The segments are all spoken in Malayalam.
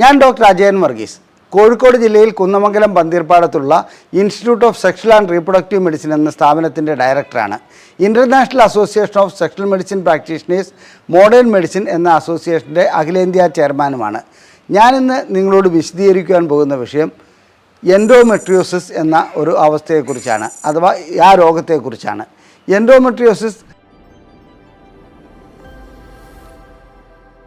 ഞാൻ ഡോക്ടർ അജയൻ വർഗീസ്. കോഴിക്കോട് ജില്ലയിൽ Kunnamangalam പന്തീർപ്പാടത്തുള്ള institute of sexual and reproductive medicine എന്ന സ്ഥാപനത്തിന്റെ ഡയറക്ടറാണ്. International association of sexual medicine practitioners modern medicine എന്ന അസോസിയേഷന്റെ അഖിലേന്ത്യാ ചെയർമാനുമാണ്. ഞാനിന്ന് നിങ്ങളോട് വിശദീകരിക്കുവാൻ പോകുന്ന വിഷയം എൻഡോമെട്രിയോസിസ് എന്ന ഒരു അവസ്ഥയെക്കുറിച്ചാണ് അഥവാ ആ രോഗത്തെക്കുറിച്ചാണ്. എൻഡോമെട്രിയോസിസ്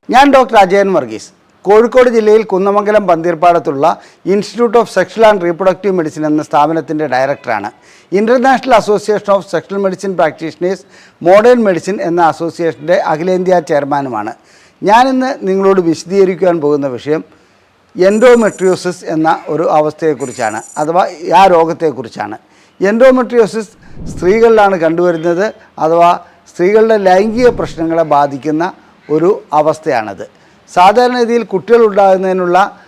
ഞാൻ ഡോക്ടർ അജയൻ വർഗീസ്. കോഴിക്കോട് ജില്ലയിൽ Kunnamangalam പന്തീർപ്പാടത്തുള്ള institute of sexual and reproductive medicine എന്ന സ്ഥാപനത്തിന്റെ ഡയറക്ടറാണ്. International association of sexual medicine practitioners modern medicine എന്ന അസോസിയേഷന്റെ അഖിലേന്ത്യാ ചെയർമാനുമാണ്. ഞാനിന്ന് നിങ്ങളോട് വിശദീകരിക്കുവാൻ പോകുന്ന വിഷയം എൻഡോമെട്രിയോസിസ് എന്ന ഒരു അവസ്ഥയെക്കുറിച്ചാണ് അഥവാ ആ രോഗത്തെക്കുറിച്ചാണ്. എൻഡോമെട്രിയോസിസ് സ്ത്രീകളിലാണ് കണ്ടുവരുന്നത് അഥവാ സ്ത്രീകളുടെ ലൈംഗിക പ്രശ്നങ്ങളെ ബാധിക്കുന്ന ഒരു അവസ്ഥയാണത്. സാധാരണഗതിയിൽ കുട്ടികൾ ഉണ്ടാകുന്നതിനുള്ള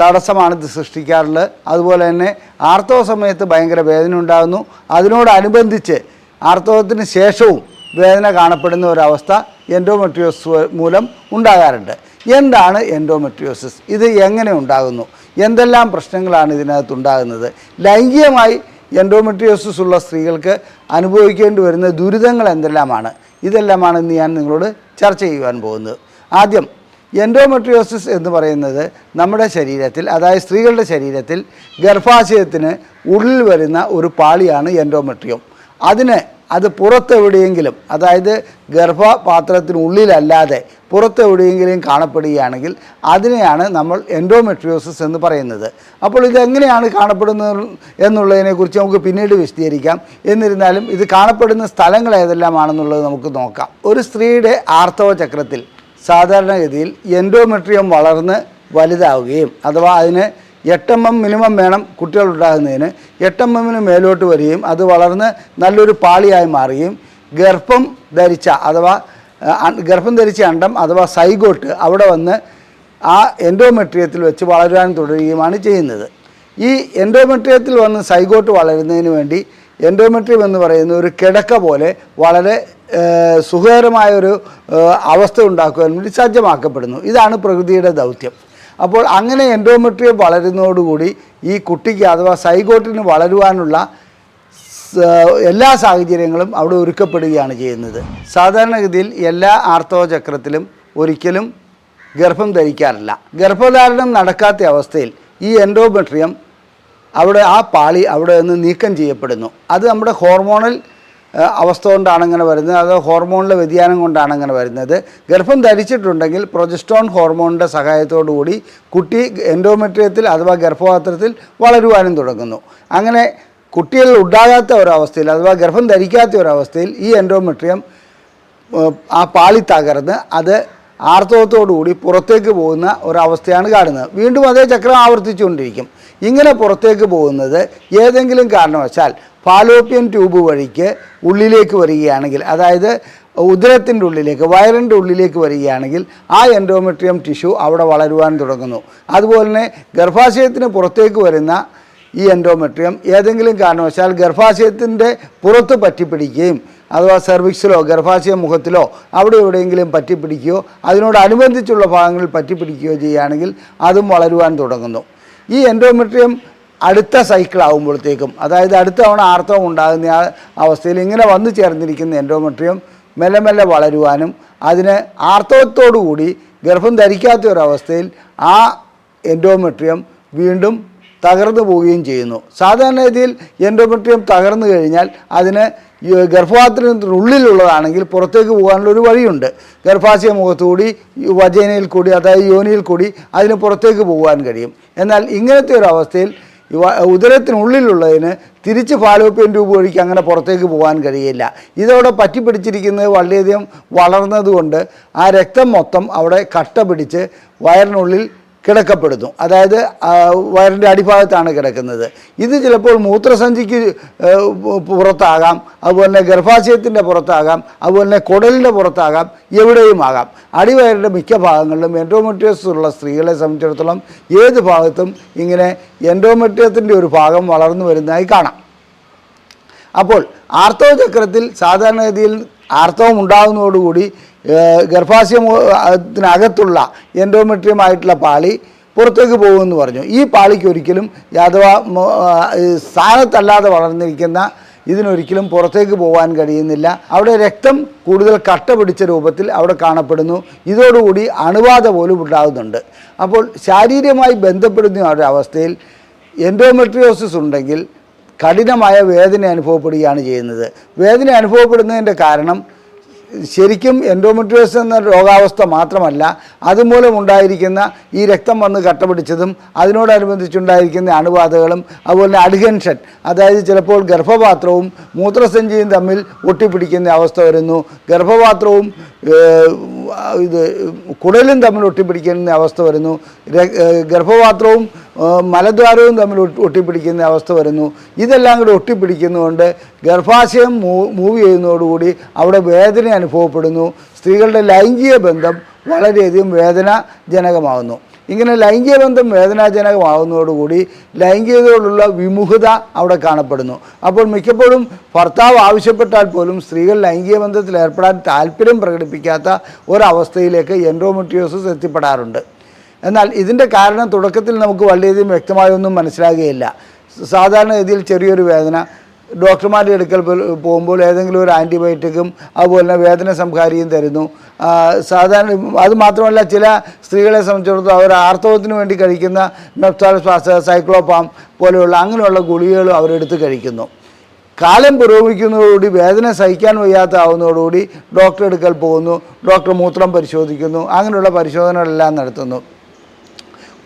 തടസ്സമാണ് ഇത് സൃഷ്ടിക്കാറുള്ളത്. അതുപോലെ തന്നെ ആർത്തവ സമയത്ത് ഭയങ്കര വേദന ഉണ്ടാകുന്നു. അതിനോടനുബന്ധിച്ച് ആർത്തവത്തിന് ശേഷവും വേദന കാണപ്പെടുന്ന ഒരവസ്ഥ എൻഡോമെട്രിയോസിസ് മൂലം ഉണ്ടാകാറുണ്ട്. എന്താണ് എൻഡോമെട്രിയോസിസ് ഇത് എങ്ങനെ ഉണ്ടാകുന്നു? എന്തെല്ലാം പ്രശ്നങ്ങളാണ് ഇതിനകത്ത് ഉണ്ടാകുന്നത്? ലൈംഗികമായി എൻഡോമെട്രിയോസിസ് ഉള്ള സ്ത്രീകൾക്ക് അനുഭവിക്കേണ്ടി വരുന്ന ദുരിതങ്ങൾ എന്തെല്ലാമാണ്? ഇതെല്ലാമാണ് ഇന്ന് ഞാൻ നിങ്ങളോട് ചർച്ച ചെയ്യുവാൻ പോകുന്നത്. ആദ്യം എൻഡോമെട്രിയോസിസ് എന്ന് പറയുന്നത് നമ്മുടെ ശരീരത്തിൽ അതായത് സ്ത്രീകളുടെ ശരീരത്തിൽ ഗർഭാശയത്തിന് ഉള്ളിൽ വരുന്ന ഒരു പാളിയാണ് എൻഡോമെട്രിയം. അതിന് അത് പുറത്തെവിടെയെങ്കിലും അതായത് ഗർഭപാത്രത്തിനുള്ളിലല്ലാതെ പുറത്തെവിടെയെങ്കിലും കാണപ്പെടുകയാണെങ്കിൽ അതിനെയാണ് നമ്മൾ എൻഡോമെട്രിയോസിസ് എന്ന് പറയുന്നത്. അപ്പോൾ ഇതെങ്ങനെയാണ് കാണപ്പെടുന്നത് എന്നുള്ളതിനെക്കുറിച്ച് നമുക്ക് പിന്നീട് വിശദീകരിക്കാം. എന്നിരുന്നാലും ഇത് കാണപ്പെടുന്ന സ്ഥലങ്ങൾ ഏതെല്ലാമാണെന്നുള്ളത് നമുക്ക് നോക്കാം. ഒരു സ്ത്രീയുടെ ആർത്തവ ചക്രത്തിൽ സാധാരണഗതിയിൽ എൻഡോമെട്രിയം വളർന്ന് വലുതാവുകയും അഥവാ അതിന് എട്ട് എം എം മിനിമം വേണം കുട്ടികൾ ഉണ്ടാകുന്നതിന് എട്ട് എം എമ്മിന് മേലോട്ട് വരികയും അത് വളർന്ന് നല്ലൊരു പാളിയായി മാറുകയും ഗർഭം ധരിച്ച അഥവാ ഗർഭം ധരിച്ച അണ്ടം അഥവാ സൈഗോട്ട് അവിടെ വന്ന് ആ എൻഡോമെട്രിയത്തിൽ വെച്ച് വളരാൻ തുടരുകയുമാണ് ചെയ്യുന്നത്. ഈ എൻഡോമെട്രിയത്തിൽ വന്ന് സൈഗോട്ട് വളരുന്നതിന് വേണ്ടി എൻഡോമെട്രിയം എന്ന് പറയുന്ന ഒരു കിടക്ക പോലെ വളരെ ഏഹ്, സുഖകരമായ ഒരു അവസ്ഥ ഉണ്ടാക്കുവാൻ വേണ്ടി സജ്ജമാക്കപ്പെടുന്നു. ഇതാണ് പ്രകൃതിയുടെ ദൗത്യം. അപ്പോൾ അങ്ങനെ എൻഡോമെട്രിയം വളരുന്നതോടുകൂടി ഈ കുട്ടിക്ക് അഥവാ സൈഗോട്ടിന് വളരുവാനുള്ള എല്ലാ സാഹചര്യങ്ങളും അവിടെ ഒരുക്കപ്പെടുകയാണ് ചെയ്യുന്നത്. സാധാരണഗതിയിൽ എല്ലാ ആർത്തവ ചക്രത്തിലും ഒരിക്കലും ഗർഭം ധരിക്കാറില്ല. ഗർഭധാരണം നടക്കാത്ത അവസ്ഥയിൽ ഈ എൻഡോമെട്രിയം അവിടെ ആ പാളി അവിടെ നിന്ന് നീക്കം ചെയ്യപ്പെടുന്നു. അത് നമ്മുടെ ഹോർമോണൽ അവസ്ഥ കൊണ്ടാണ് അങ്ങനെ വരുന്നത്. അത് ഹോർമോണിലെ വ്യതിയാനം കൊണ്ടാണ് അങ്ങനെ വരുന്നത്. ഗർഭം ധരിച്ചിട്ടുണ്ടെങ്കിൽ പ്രൊജസ്ട്രോൺ ഹോർമോണിന്റെ കൂടി കുട്ടി എൻഡോമെട്രിയത്തിൽ അഥവാ ഗർഭപാത്രത്തിൽ വളരുവാനും തുടങ്ങുന്നു. അങ്ങനെ കുട്ടികൾ ഉണ്ടാകാത്ത ഒരവസ്ഥയിൽ അഥവാ ഗർഭം ധരിക്കാത്ത ഒരവസ്ഥയിൽ ഈ എൻഡോമെട്രിയം ആ പാളി തകർന്ന് അത് ആർത്തവത്തോടുകൂടി പുറത്തേക്ക് പോകുന്ന ഒരവസ്ഥയാണ് കാണുന്നത്. വീണ്ടും അതേ ചക്രം ആവർത്തിച്ചുകൊണ്ടിരിക്കും. ഇങ്ങനെ പുറത്തേക്ക് പോകുന്നത് ഏതെങ്കിലും കാരണവശാൽ ഫാലോപ്യൻ ട്യൂബ് വഴിക്ക് ഉള്ളിലേക്ക് വരികയാണെങ്കിൽ അതായത് ഉദരത്തിന്റെ ഉള്ളിലേക്ക് വയറിന്റെ ഉള്ളിലേക്ക് വരികയാണെങ്കിൽ ആ എൻഡോമെട്രിയം ടിഷ്യൂ അവിടെ വളരുവാൻ തുടങ്ങുന്നു. അതുപോലെ തന്നെ ഗർഭാശയത്തിന് പുറത്തേക്ക് വരുന്ന ഈ എൻഡോമെട്രിയം ഏതെങ്കിലും കാരണവശാൽ ഗർഭാശയത്തിന്റെ പുറത്ത് പറ്റിപ്പിടിക്കുകയും അഥവാ സെർവിക്സിലോ ഗർഭാശയ മുഖത്തിലോ അവിടെ എവിടെയെങ്കിലും പറ്റിപ്പിടിക്കുകയോ അതിനോടനുബന്ധിച്ചുള്ള ഭാഗങ്ങളിൽ പറ്റിപ്പിടിക്കുകയോ ചെയ്യുകയാണെങ്കിൽ അതും വളരുവാൻ തുടങ്ങുന്നു. ഈ എൻഡോമെട്രിയം അടുത്ത സൈക്കിൾ ആകുമ്പോഴത്തേക്കും അതായത് അടുത്ത തവണ ആർത്തവം ഉണ്ടാകുന്ന ആ അവസ്ഥയിൽ ഇങ്ങനെ വന്നു ചേർന്നിരിക്കുന്ന എൻഡോമെട്രിയം മെല്ലെ മെല്ലെ വളരുവാനും അതിന് ആർത്തവത്തോടുകൂടി ഗർഭം ധരിക്കാത്ത ഒരവസ്ഥയിൽ ആ എൻഡോമെട്രിയം വീണ്ടും തകർന്നു പോവുകയും ചെയ്യുന്നു. സാധാരണ രീതിയിൽ എൻഡോമെട്രിയം തകർന്നു കഴിഞ്ഞാൽ അതിന് ഗർഭപാത്രത്തിനുള്ളിലുള്ളതാണെങ്കിൽ പുറത്തേക്ക് പോകാനുള്ള ഒരു വഴിയുണ്ട്. ഗർഭാശയ മുഖത്തുകൂടി വജേനയിൽ കൂടി അതായത് യോനിയിൽ കൂടി അതിന് പുറത്തേക്ക് പോകാൻ കഴിയും. എന്നാൽ ഇങ്ങനത്തെ ഒരു അവസ്ഥയിൽ ഈ ഉദരത്തിനുള്ളിലുള്ളതിന് തിരിച്ച് ഫാലോപ്പിയൻ ട്യൂബ് വഴിക്ക് അങ്ങനെ പുറത്തേക്ക് പോകാൻ കഴിയില്ല. ഇതവിടെ പറ്റിപ്പിടിച്ചിരിക്കുന്നത് വളരെയധികം വളർന്നതുകൊണ്ട് ആ രക്തം മൊത്തം അവിടെ കട്ട പിടിച്ച് വയറിനുള്ളിൽ കിടക്കപ്പെടുന്നു അതായത് വയറിന്റെ അടിഭാഗത്താണ് കിടക്കുന്നത്. ഇത് ചിലപ്പോൾ മൂത്രസഞ്ചിക്ക് പുറത്താകാം. അതുപോലെ തന്നെ ഗർഭാശയത്തിന്റെ പുറത്താകാം. അതുപോലെ തന്നെ കുടലിന്റെ പുറത്താകാം. എവിടെയും ആകാം അടിവയറിന്റെ മിക്ക ഭാഗങ്ങളിലും എൻഡോമെട്രിയസ് ഉള്ള സ്ത്രീകളെ സംബന്ധിച്ചിടത്തോളം ഏത് ഭാഗത്തും ഇങ്ങനെ എൻഡോമെട്രിയത്തിന്റെ ഒരു ഭാഗം വളർന്നു വരുന്നതായി കാണാം. അപ്പോൾ ആർത്തവചക്രത്തിൽ സാധാരണഗതിയിൽ ആർത്തവം ഉണ്ടാകുന്നതോടുകൂടി ഗർഭാശയത്തിനകത്തുള്ള എൻഡോമെട്രിയമായിട്ടുള്ള പാളി പുറത്തേക്ക് പോകുമെന്ന് പറഞ്ഞു. ഈ പാളിക്ക് ഒരിക്കലും ഈ സ്ഥാനത്തല്ലാതെ വളർന്നിരിക്കുന്ന ഇതിനൊരിക്കലും പുറത്തേക്ക് പോകാൻ കഴിയുന്നില്ല. അവിടെ രക്തം കൂടുതൽ കട്ട പിടിച്ച രൂപത്തിൽ അവിടെ കാണപ്പെടുന്നു. ഇതോടുകൂടി അണുബാധ പോലും ഉണ്ടാകുന്നുണ്ട്. അപ്പോൾ ശാരീരികമായി ബന്ധപ്പെടുന്ന ഒരവസ്ഥയിൽ എൻഡോമെട്രിയോസിസ് ഉണ്ടെങ്കിൽ കഠിനമായ വേദന അനുഭവപ്പെടുകയാണ് ചെയ്യുന്നത്. വേദന അനുഭവപ്പെടുന്നതിന്റെ കാരണം ശരിക്കും എൻഡോമെട്രിയോസ് എന്ന രോഗാവസ്ഥ മാത്രമല്ല അതുമൂലം ഉണ്ടായിരിക്കുന്ന ഈ രക്തം വന്ന് കട്ടപിടിച്ചതും അതിനോടനുബന്ധിച്ചുണ്ടായിരിക്കുന്ന അണുബാധകളും അതുപോലെ അഡ്ഹെൻഷൻ അതായത് ചിലപ്പോൾ ഗർഭപാത്രവും മൂത്രസഞ്ചിയും തമ്മിൽ ഒട്ടിപ്പിടിക്കുന്ന അവസ്ഥ വരുന്നു. ഗർഭപാത്രവും ഇത് കുടലും തമ്മിൽ ഒട്ടിപ്പിടിക്കുന്ന അവസ്ഥ വരുന്നു. ഗർഭപാത്രവും മലദ്വാരവും തമ്മിൽ ഒട്ടിപ്പിടിക്കുന്ന അവസ്ഥ വരുന്നു. ഇതെല്ലാം കൂടി ഒട്ടിപ്പിടിക്കുന്നതുകൊണ്ട് ഗർഭാശയം മൂവ് ചെയ്യുന്നതോടുകൂടി അവിടെ വേദന അനുഭവപ്പെടുന്നു. സ്ത്രീകളുടെ ലൈംഗിക ബന്ധം വളരെയധികം വേദനാജനകമാകുന്നു. ഇങ്ങനെ ലൈംഗിക ബന്ധം വേദനാജനകമാകുന്നതോടുകൂടി ലൈംഗികതയോടുള്ള വിമുഖത അവിടെ കാണപ്പെടുന്നു. അപ്പോൾ മിക്കപ്പോഴും ഭർത്താവ് ആവശ്യപ്പെട്ടാൽ പോലും സ്ത്രീകൾ ലൈംഗിക ബന്ധത്തിൽ ഏർപ്പെടാൻ താല്പര്യം പ്രകടിപ്പിക്കാത്ത ഒരവസ്ഥയിലേക്ക് എൻഡോമെട്രിയോസിസ് എത്തിപ്പെടാറുണ്ട്. എന്നാൽ ഇതിന്റെ കാരണം തുടക്കത്തിൽ നമുക്ക് വളരെയധികം വ്യക്തമായൊന്നും മനസ്സിലാകുകയില്ല. സാധാരണഗതിയിൽ ചെറിയൊരു വേദന ഡോക്ടർമാരുടെ അടുക്കൽ പോകുമ്പോൾ ഏതെങ്കിലും ഒരു ആന്റിബയോട്ടിക്കും അതുപോലെ തന്നെ വേദന സംഹാരിയും തരുന്നു. സാധാരണ അത് മാത്രമല്ല ചില സ്ത്രീകളെ സംബന്ധിച്ചിടത്തോളം അവർ ആർത്തവത്തിന് വേണ്ടി കഴിക്കുന്ന മെപ്താൽസ്പാസ് സൈക്ലോപാം പോലെയുള്ള അങ്ങനെയുള്ള ഗുളികകളും അവരെടുത്ത് കഴിക്കുന്നു. കാലം പുരോഗമിക്കുന്നതോടുകൂടി വേദന സഹിക്കാൻ വയ്യാത്താവുന്നതോടുകൂടി ഡോക്ടറെ അടുക്കൽ പോകുന്നു ഡോക്ടർ മൂത്രം പരിശോധിക്കുന്നു അങ്ങനെയുള്ള പരിശോധനകളെല്ലാം നടത്തുന്നു.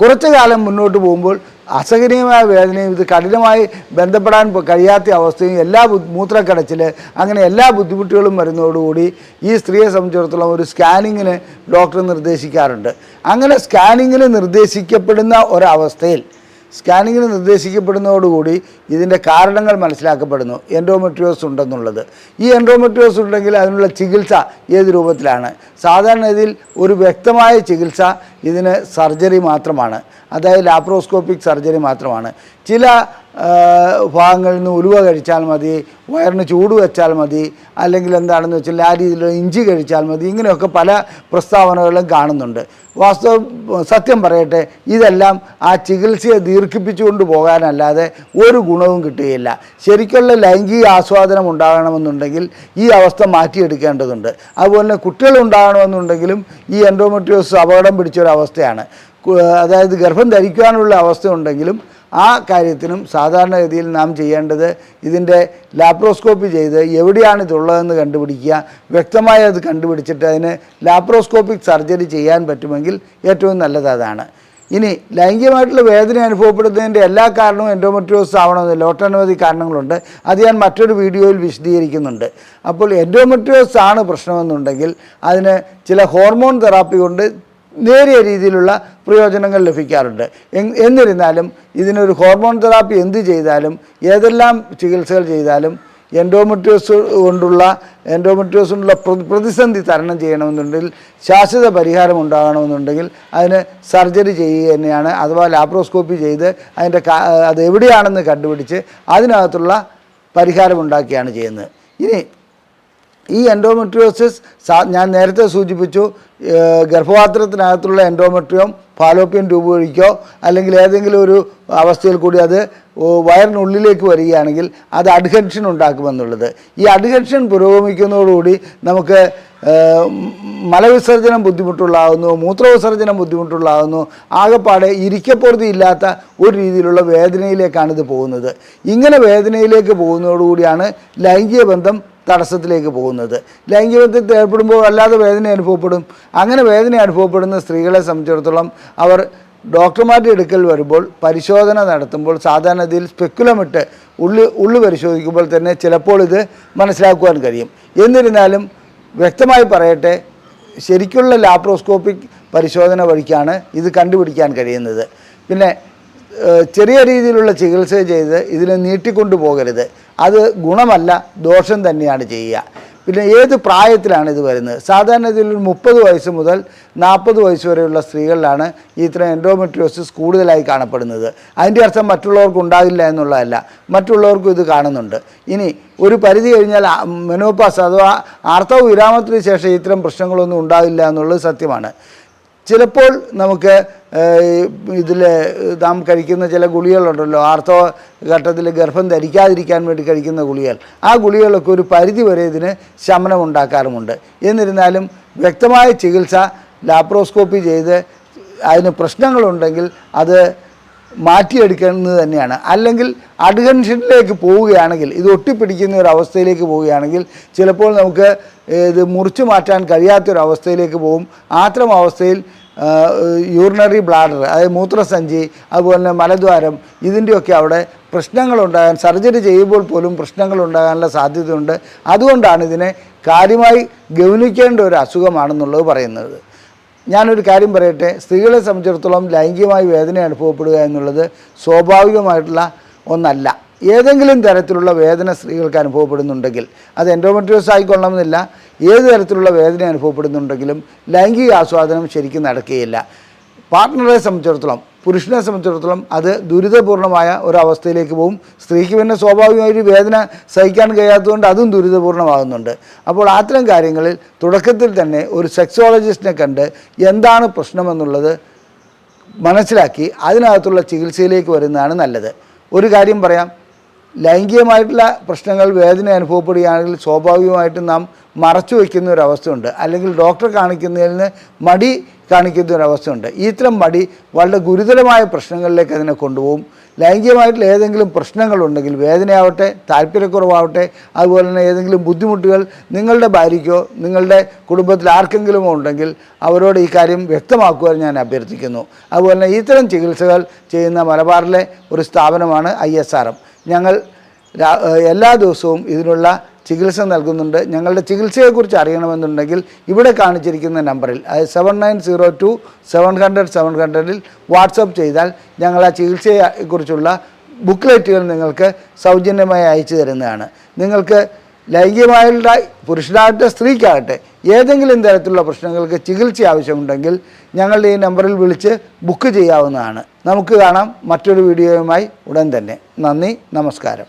കുറച്ചു കാലം മുന്നോട്ട് പോകുമ്പോൾ അസഹനീയമായ വേദനയും ഇത് കഠിനമായി ബന്ധപ്പെടാൻ കഴിയാത്ത അവസ്ഥയും എല്ലാ മൂത്രക്കടച്ചിൽ അങ്ങനെ എല്ലാ ബുദ്ധിമുട്ടുകളും വരുന്നതോടുകൂടി ഈ സ്ത്രീയെ സംബന്ധിച്ചിടത്തോളം ഒരു സ്കാനിങ്ങിന് ഡോക്ടർ നിർദ്ദേശിക്കാറുണ്ട്. അങ്ങനെ സ്കാനിങ്ങിന് നിർദ്ദേശിക്കപ്പെടുന്ന ഒരവസ്ഥയിൽ സ്കാനിങ്ങിന് നിർദ്ദേശിക്കപ്പെടുന്നതോടുകൂടി ഇതിന്റെ കാരണങ്ങൾ മനസ്സിലാക്കപ്പെടുന്നു. എൻഡോമെട്രിയോസ് ഉണ്ടെന്നുള്ളത്. ഈ എൻഡോമെട്രിയോസ് ഉണ്ടെങ്കിൽ അതിനുള്ള ചികിത്സ ഏത് രൂപത്തിലാണ്? സാധാരണഗതിയിൽ ഒരു വ്യക്തമായ ചികിത്സ ഇതിന് സർജറി മാത്രമാണ്. അതായത് ലാപ്രോസ്കോപ്പിക് സർജറി മാത്രമാണ്. ചില ഭാഗങ്ങളിൽ നിന്ന് ഉലുവ കഴിച്ചാൽ മതി വയറിന് ചൂട് വെച്ചാൽ മതി അല്ലെങ്കിൽ എന്താണെന്ന് വെച്ചാൽ ആ രീതിയിലുള്ള ഇഞ്ചി കഴിച്ചാൽ മതി ഇങ്ങനെയൊക്കെ പല പ്രസ്താവനകളും കാണുന്നുണ്ട്. വാസ്തവ സത്യം പറയട്ടെ ഇതെല്ലാം ആ ചികിത്സയെ ദീർഘിപ്പിച്ചുകൊണ്ട് പോകാനല്ലാതെ ഒരു ഗുണവും കിട്ടുകയില്ല. ശരിക്കുള്ള ലൈംഗിക ആസ്വാദനം ഉണ്ടാകണമെന്നുണ്ടെങ്കിൽ ഈ അവസ്ഥ മാറ്റിയെടുക്കേണ്ടതുണ്ട്. അതുപോലെ തന്നെ കുട്ടികൾ ഉണ്ടാകണമെന്നുണ്ടെങ്കിലും ഈ എൻഡോമെട്രിയോസ് അപകടം പിടിച്ചൊരവസ്ഥയാണ് അതായത് ഗർഭം ധരിക്കാനുള്ള അവസ്ഥ ഉണ്ടെങ്കിലും ആ കാര്യത്തിനും സാധാരണഗതിയിൽ നാം ചെയ്യേണ്ടത് ഇതിന്റെ ലാപ്രോസ്കോപ്പി ചെയ്ത് എവിടെയാണ് ഇതുള്ളതെന്ന് കണ്ടുപിടിക്കുക വ്യക്തമായി അത് കണ്ടുപിടിച്ചിട്ട് അതിന് ലാപ്രോസ്കോപ്പിക് സർജറി ചെയ്യാൻ പറ്റുമെങ്കിൽ ഏറ്റവും നല്ലത് അതാണ്. ഇനി ലൈംഗികമായിട്ടുള്ള വേദന അനുഭവപ്പെടുന്നതിന്റെ എല്ലാ കാരണവും എൻഡോമെട്രിയോസ് ആവണമെന്നില്ല. ഒട്ടനവധി കാരണങ്ങളുണ്ട്. അത് ഞാൻ മറ്റൊരു വീഡിയോയിൽ വിശദീകരിക്കുന്നുണ്ട്. അപ്പോൾ എൻഡോമെട്രിയോസ് ആണ് പ്രശ്നമെന്നുണ്ടെങ്കിൽ അതിന് ചില ഹോർമോൺ തെറാപ്പി കൊണ്ട് നേരിയ രീതിയിലുള്ള പ്രയോജനങ്ങൾ ലഭിക്കാറുണ്ട്. എന്നിരുന്നാലും ഇതിനൊരു ഹോർമോൺ തെറാപ്പി എന്ത് ചെയ്താലും ഏതെല്ലാം ചികിത്സകൾ ചെയ്താലും എൻഡോമെട്രിയോസ് കൊണ്ടുള്ള എൻഡോമെട്രിയോസ് കൊണ്ടുള്ള പ്ര- പ്രതിസന്ധി തരണം ചെയ്യണമെന്നുണ്ടെങ്കിൽ ശാശ്വത പരിഹാരം ഉണ്ടാകണമെന്നുണ്ടെങ്കിൽ അതിന് സർജറി ചെയ്യുക തന്നെയാണ്. അഥവാ ലാപ്രോസ്കോപ്പി ചെയ്ത് അതിന്റെ അത് എവിടെയാണെന്ന് കണ്ടുപിടിച്ച് അതിനകത്തുള്ള പരിഹാരമുണ്ടാക്കിയാണ് ചെയ്യുന്നത്. ഇനി ഈ എൻഡോമെട്രിയോസിസ് ഞാൻ നേരത്തെ സൂചിപ്പിച്ചു ഗർഭപാത്രത്തിനകത്തുള്ള എൻഡോമെട്രിയം ഫാലോപ്യൻ ട്യൂബ് വഴിക്കോ അല്ലെങ്കിൽ ഏതെങ്കിലും ഒരു അവസ്ഥയിൽ കൂടി അത് വയറിനുള്ളിലേക്ക് വരികയാണെങ്കിൽ അത് അഡ്ഹെൻഷൻ ഉണ്ടാക്കുമെന്നുള്ളത്. ഈ അഡ്ഹെൻഷൻ പുരോഗമിക്കുന്നതോടുകൂടി നമുക്ക് മലവിസർജനം ബുദ്ധിമുട്ടുള്ളാകുന്നു മൂത്രവിസർജനം ബുദ്ധിമുട്ടുള്ളാകുന്നു ആകെപ്പാടെ ഇരിക്കപ്പുറത്തി ഇല്ലാത്ത ഒരു രീതിയിലുള്ള വേദനയിലേക്കാണ് ഇത് പോകുന്നത്. ഇങ്ങനെ വേദനയിലേക്ക് പോകുന്നതോടുകൂടിയാണ് ലൈംഗിക ബന്ധം തടസ്സത്തിലേക്ക് പോകുന്നത്. ലൈംഗികത്തിൽ ഏർപ്പെടുമ്പോൾ അല്ലാതെ വേദന അനുഭവപ്പെടും. അങ്ങനെ വേദന അനുഭവപ്പെടുന്ന സ്ത്രീകളെ സംബന്ധിച്ചിടത്തോളം അവർ ഡോക്ടർമാരുടെ അടുക്കൽ വരുമ്പോൾ പരിശോധന നടത്തുമ്പോൾ സാധാരണഗതിയിൽ സ്പെക്കുലമിട്ട് ഉള്ളു ഉള്ളു പരിശോധിക്കുമ്പോൾ തന്നെ ചിലപ്പോൾ ഇത് മനസ്സിലാക്കുവാൻ കഴിയും. എന്നിരുന്നാലും വ്യക്തമായി പറയട്ടെ ശരിക്കുള്ള ലാപ്രോസ്കോപ്പിക് പരിശോധന വഴിക്കാണ് ഇത് കണ്ടുപിടിക്കാൻ കഴിയുന്നത്. പിന്നെ ചെറിയ രീതിയിലുള്ള ചികിത്സ ചെയ്ത് ഇതിനെ നീട്ടിക്കൊണ്ടു പോകരുത്. അത് ഗുണമല്ല ദോഷം തന്നെയാണ് ചെയ്യുക. പിന്നെ ഏത് പ്രായത്തിലാണ് ഇത് വരുന്നത്? സാധാരണ ഇതിൽ മുപ്പത് വയസ്സ് മുതൽ നാൽപ്പത് വയസ്സ് വരെയുള്ള സ്ത്രീകളിലാണ് ഇത്തരം എൻഡോമെട്രിയോസിസ് കൂടുതലായി കാണപ്പെടുന്നത്. അതിന്റെ അർത്ഥം മറ്റുള്ളവർക്ക് ഉണ്ടാകില്ല എന്നുള്ളതല്ല. മറ്റുള്ളവർക്കും ഇത് കാണുന്നുണ്ട്. ഇനി ഒരു പരിധി കഴിഞ്ഞാൽ മെനോപ്പാസ് അഥവാ ആർത്തവ വിരാമത്തിന് ശേഷം ഇത്തരം പ്രശ്നങ്ങളൊന്നും ഉണ്ടാകില്ല എന്നുള്ളത് സത്യമാണ്. ചിലപ്പോൾ നമുക്ക് ഇതിൽ നാം കഴിക്കുന്ന ചില ഗുളികളുണ്ടല്ലോ ആർത്തവ ഘട്ടത്തിൽ ഗർഭം ധരിക്കാതിരിക്കാൻ വേണ്ടി കഴിക്കുന്ന ഗുളികൾ ആ ഗുളികളൊക്കെ ഒരു പരിധി വരെ ഇതിന് ശമനം ഉണ്ടാക്കാറുമുണ്ട്. എന്നിരുന്നാലും വ്യക്തമായ ചികിത്സ ലാപ്രോസ്കോപ്പി ചെയ്ത് അതിന് പ്രശ്നങ്ങളുണ്ടെങ്കിൽ അത് മാറ്റിയെടുക്കുന്നത് തന്നെയാണ്. അല്ലെങ്കിൽ അഡ്ഹൻഷനിലേക്ക് പോവുകയാണെങ്കിൽ ഇത് ഒട്ടിപ്പിടിക്കുന്ന ഒരു അവസ്ഥയിലേക്ക് പോവുകയാണെങ്കിൽ ചിലപ്പോൾ നമുക്ക് ഇത് മുറിച്ചു മാറ്റാൻ കഴിയാത്തൊരവസ്ഥയിലേക്ക് പോകും. ആത്രം അവസ്ഥയിൽ യൂറിനറി ബ്ലാഡർ അതായത് മൂത്രസഞ്ചി അതുപോലെ തന്നെ മലദ്വാരം ഇതിന്റെയൊക്കെ അവിടെ പ്രശ്നങ്ങളുണ്ടാകാൻ സർജറി ചെയ്യുമ്പോൾ പോലും പ്രശ്നങ്ങളുണ്ടാകാനുള്ള സാധ്യതയുണ്ട്. അതുകൊണ്ടാണ് ഇതിനെ കാര്യമായി ഗൗനിക്കേണ്ട ഒരു അസുഖമാണെന്നുള്ളത് പറയുന്നത്. ഞാനൊരു കാര്യം പറയട്ടെ സ്ത്രീകളെ സംബന്ധിച്ചിടത്തോളം ലൈംഗികമായി വേദന അനുഭവപ്പെടുക എന്നുള്ളത് സ്വാഭാവികമായിട്ടുള്ള ഒന്നല്ല. ഏതെങ്കിലും തരത്തിലുള്ള വേദന സ്ത്രീകൾക്ക് അനുഭവപ്പെടുന്നുണ്ടെങ്കിൽ അത് എൻഡോമെട്രിയോസ് ആയിക്കൊള്ളണമെന്നില്ല. ഏത് തരത്തിലുള്ള വേദന അനുഭവപ്പെടുന്നുണ്ടെങ്കിലും ലൈംഗിക ആസ്വാദനം ശരിക്കും നടക്കുകയില്ല. പാർട്ട്ണറെ സംബന്ധിച്ചിടത്തോളം പുരുഷനെ സംബന്ധിച്ചിടത്തോളം അത് ദുരിതപൂർണമായ ഒരവസ്ഥയിലേക്ക് പോകും. സ്ത്രീക്ക് പിന്നെ സ്വാഭാവികമായൊരു വേദന സഹിക്കാൻ കഴിയാത്തതുകൊണ്ട് അതും ദുരിതപൂർണമാകുന്നുണ്ട് അപ്പോൾ അത്തരം കാര്യങ്ങളിൽ തുടക്കത്തിൽ തന്നെ ഒരു സെക്സോളജിസ്റ്റിനെ കണ്ട് എന്താണ് പ്രശ്നമെന്നുള്ളത് മനസ്സിലാക്കി അതിനകത്തുള്ള ചികിത്സയിലേക്ക് വരുന്നതാണ് നല്ലത്. ഒരു കാര്യം പറയാം ലൈംഗികമായിട്ടുള്ള പ്രശ്നങ്ങൾ വേദന അനുഭവപ്പെടുകയാണെങ്കിൽ സ്വാഭാവികമായിട്ടും നാം മറച്ചു വയ്ക്കുന്ന ഒരവസ്ഥയുണ്ട്. അല്ലെങ്കിൽ ഡോക്ടർ കാണിക്കുന്നതിന് മടി കാണിക്കുന്ന ഒരവസ്ഥയുണ്ട്. ഇത്തരം മടി വളരെ ഗുരുതരമായ പ്രശ്നങ്ങളിലേക്ക് അതിനെ കൊണ്ടുപോകും. ലൈംഗികമായിട്ടുള്ള ഏതെങ്കിലും പ്രശ്നങ്ങളുണ്ടെങ്കിൽ വേദനയാവട്ടെ താല്പര്യക്കുറവാവട്ടെ അതുപോലെ തന്നെ ഏതെങ്കിലും ബുദ്ധിമുട്ടുകൾ നിങ്ങളുടെ ഭാര്യയ്ക്കോ നിങ്ങളുടെ കുടുംബത്തിൽ ആർക്കെങ്കിലും ഉണ്ടെങ്കിൽ അവരോട് ഈ കാര്യം വ്യക്തമാക്കുവാൻ ഞാൻ അഭ്യർത്ഥിക്കുന്നു. അതുപോലെ തന്നെ ഇത്തരം ചികിത്സകൾ ചെയ്യുന്ന മലബാറിലെ ഒരു സ്ഥാപനമാണ് ഐ എസ് ആർ എം. ഞങ്ങൾ എല്ലാ ദിവസവും ഇതിനുള്ള ചികിത്സ നൽകുന്നുണ്ട്. ഞങ്ങളുടെ ചികിത്സയെക്കുറിച്ച് അറിയണമെന്നുണ്ടെങ്കിൽ ഇവിടെ കാണിച്ചിരിക്കുന്ന നമ്പറിൽ അതായത് seven nine zero two seven hundred seven ഹൺഡ്രഡിൽ WhatsApp ചെയ്താൽ ഞങ്ങൾ ആ ചികിത്സയെക്കുറിച്ചുള്ള ബുക്ക്ലെറ്റുകൾ നിങ്ങൾക്ക് സൗജന്യമായി അയച്ചു തരുന്നതാണ്. നിങ്ങൾക്ക് ലൈംഗികമായുള്ള പുരുഷനാകട്ടെ സ്ത്രീക്കാകട്ടെ ഏതെങ്കിലും തരത്തിലുള്ള പ്രശ്നങ്ങൾക്ക് ചികിത്സ ആവശ്യമുണ്ടെങ്കിൽ ഞങ്ങളുടെ ഈ നമ്പറിൽ വിളിച്ച് ബുക്ക് ചെയ്യാവുന്നതാണ്. നമുക്ക് കാണാം മറ്റൊരു വീഡിയോയുമായി ഉടൻ തന്നെ. നന്ദി നമസ്കാരം.